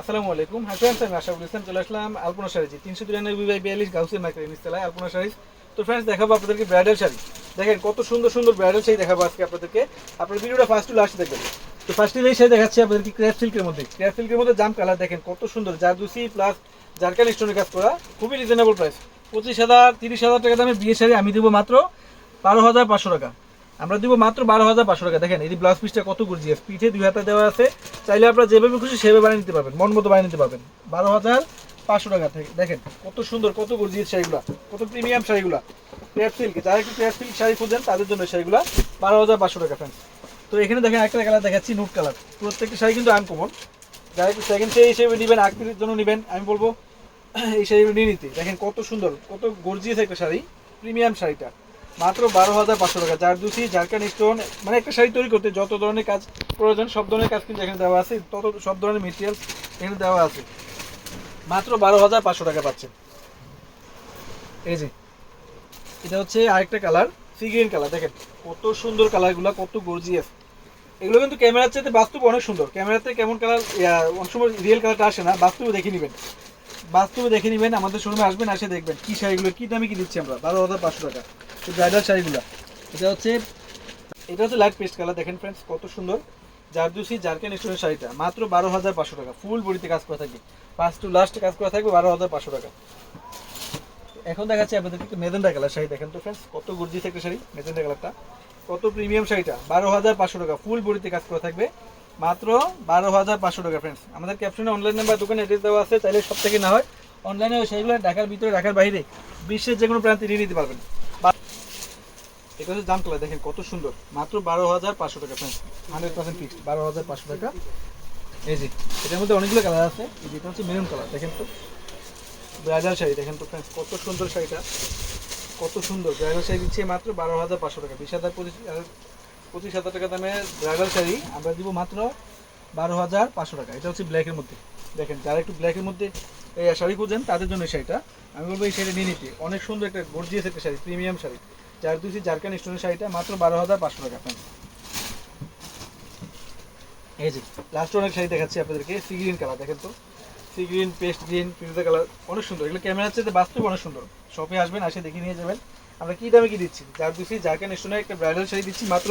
আসসালামু আলাইকুম। হ্যাঁ ফ্রেন্ডস আমি আশাফুল ইসলাম চলে আসলাম আলপনা শাড়ি তিনশো তিরানব্বই বাই বিয়াল্লিশ গাউসিয়া মার্কেট নিচতলায় আলপনা শাড়ি তো ফ্রেন্ডস দেখাবো আপনাদেরকে ব্রাইডাল শাড়ি। দেখেন, কত সুন্দর সুন্দর ব্রাইডাল শাড়ি দেখাবো আজকে আপনাদেরকে। আপনার ভিডিওটা ফার্স্ট লাস্ট দেখবেন। তো ফার্স্ট এই শাড়ি দেখাচ্ছি আপনাদেরকে ক্র্যাপ সিল্কের মধ্যে। ক্র্যাপ সিল্কের মধ্যে জাম কালার দেখেন, কত সুন্দর। জারদুসি প্লাস জারকান স্টোনের কাজ করা, খুবই রিজনেবল প্রাইস পঁচিশ হাজার, তিরিশ হাজার টাকা দামে বিয়ে শাড়ি আমি দেবো মাত্র বারো হাজার পাঁচশো টাকা। আমরা দিব মাত্র বারো হাজার পাঁচশো টাকা। দেখেন, এই ব্লাউজ পিসটা কত গর্জিয়াস পিঠে দুই হাতে দেওয়া আছে। চাইলে আপনারা যেভাবে খুশি সেভাবে বানিয়ে নিতে পারবেন। মন মতো বানিয়ে নিতে পারবেন। বারো হাজার পাঁচশো টাকা থেকে। দেখেন, কত সুন্দর, কত গর্জিয়াস শাড়িগুলা। কত প্রিমিয়াম শাড়িগুলা। ক্রেপ সিল্ক যারা একটু ক্রেপ সিল্ক শাড়ি খুঁজেন, তাদের জন্য শাড়িগুলা বারো হাজার পাঁচশো টাকা ফ্রেন্ড তো এখানে দেখেন একটা কালার দেখাচ্ছি নুট কালার প্রত্যেকটা শাড়ি কিন্তু আনকমন যারা একটু সেকেন্ড শাড়ি হিসেবে নেবেন আকৃতির জন্য নেবেন, আমি বলব, এই শাড়িগুলো নিয়ে নিতে। দেখেন কত সুন্দর, কত গর্জিয়াস একটা শাড়ি প্রিমিয়াম শাড়িটা। মাত্র বারো হাজার পাঁচশো টাকা। যার দুসি জারকান, স্টোন মানে একটা শাড়ি তৈরি করতে যত ধরনের কাজ প্রয়োজন, সব ধরনের কাজ কিন্তু এখানে দেওয়া আছে। তত, সব ধরনের মেটেরিয়ালস এখানে দেওয়া আছে। মাত্র বারো হাজার পাঁচশো টাকা পাচ্ছেন। এই যে, এটা হচ্ছে আরেকটা কালার সি গ্রিন কালার। দেখেন, কত সুন্দর কালারগুলো, কত গর্জিয়াস এগুলো কিন্তু ক্যামেরার চাইতে বাস্তব অনেক সুন্দর। ক্যামেরাতে কেমন কালার অনেক সময় রিয়েল কালারটা আসে না, বাস্তবে দেখে নেবেন। বাস্তবে দেখে নেবেন, আমাদের শোরুমে আসবেন আসে দেখবেন কি শাড়িগুলো, কি দামে কি দিচ্ছি আমরা। বারো হাজার পাঁচশো টাকা। ব্রাইডাল শাড়িগুলো। এটা হচ্ছে এটা হচ্ছে লাইট পেস্ট কালার দেখেন ফ্রেন্ডস কত সুন্দর। জারদুসি জারকেন স্টোনের শাড়িটা। মাত্র বারো হাজার পাঁচশো টাকা। ফুল বডিতে কাজ করা থাকবে। ফার্স্ট টু লাস্ট কাজ করা থাকবে বারো হাজার পাঁচশো টাকা। এখন দেখাচ্ছি আপনাদেরকে একটু মেজেন্ডা কালার শাড়ি। দেখেন তো ফ্রেন্ডস কত গর্জিয়াস একটা শাড়ি মেজেন্ডা কালারটা কত প্রিমিয়াম শাড়িটা। বারো হাজার পাঁচশো টাকা। ফুল বডিতে কাজ করা থাকবে। মাত্র বারো হাজার পাঁচশো টাকা ফ্রেন্ডস আমাদের ক্যাপশনে অনলাইন নাম্বার দোকানে অ্যাড্রেস দেওয়া আছে। চাইলে সব থেকে না হয় অনলাইনে সেইগুলো ঢাকার ভিতরে, ঢাকার বাইরে, বিশ্বের যে কোনো প্রান্তে নিয়ে নিতে পারবেন। এটা হচ্ছে জাম কালার দেখেন, কত সুন্দর। মাত্র বারো হাজার পাঁচশো টাকা ফ্রেন্ডস হান্ড্রেড পার্সেন্ট ফিক্সড বারো হাজার পাঁচশো টাকা। এই যে, এটার মধ্যে অনেকগুলো কালার আছে। এই যেটা হচ্ছে মেরুন কালার দেখেন তো। ব্রাইডাল শাড়ি, দেখেন তো ফ্রেন্ডস কত সুন্দর শাড়িটা। কত সুন্দর ব্রাইডাল শাড়ি দিচ্ছে মাত্র বারো হাজার পাঁচশো টাকা। বিশ হাজার পঁচিশ পঁচিশ হাজার টাকা দামে ব্রাইডাল শাড়ি আমরা দিব মাত্র বারো হাজার পাঁচশো টাকা। এটা হচ্ছে ব্ল্যাকের মধ্যে। দেখেন, যারা একটু ব্ল্যাকের মধ্যে, এই শাড়ি খুঁজেন, তাদের জন্য শাড়িটা। আমি বলব এই শাড়ি নিয়ে নিতে। অনেক সুন্দর একটা গর্জিয়াস একটা শাড়ি প্রিমিয়াম শাড়ি। যার দুইছি জারকান স্টোনের শাড়িটা মাত্র বারো হাজার পাঁচশো টাকা আপনার এই যে লাস্ট অনেক শাড়ি দেখাচ্ছি আপনাদেরকে সি গ্রিন কালার দেখেন তো। সি গ্রিন পেস্ট গ্রিন ফিরোজা কালার অনেক সুন্দর। এগুলো ক্যামেরার চাইতে বাস্তব অনেক সুন্দর। শপে আসবেন, আসে দেখে নিয়ে যাবেন। আমরা কি দামে কি দিচ্ছি? যার দুইছি জারকান স্টোনের একটা ব্রাইডাল শাড়ি দিচ্ছি মাত্র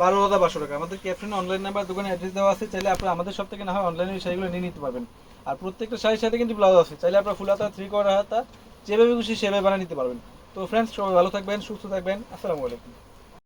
বারো হাজার পাঁচশো টাকা। আমাদের ক্যাপশনে অনলাইন নাম্বার দোকানে অ্যাড্রেস দেওয়া আছে? চাইলে আপনারা আমাদের সব থেকে না হয় অনলাইনে শাড়িগুলো নিয়ে নিতে পারবেন। আর প্রত্যেকটা শাড়ির সাথে কিন্তু ব্লাউজ আছে। চাইলে আপনারা ফুল হাতা থ্রি কোয়ার্টার হাতা, যেভাবে খুশি সেভাবে বানিয়ে নিতে পারবেন। তো ফ্রেন্ডস সবাই ভালো থাকবেন সুস্থ থাকবেন। আসসালামু আলাইকুম।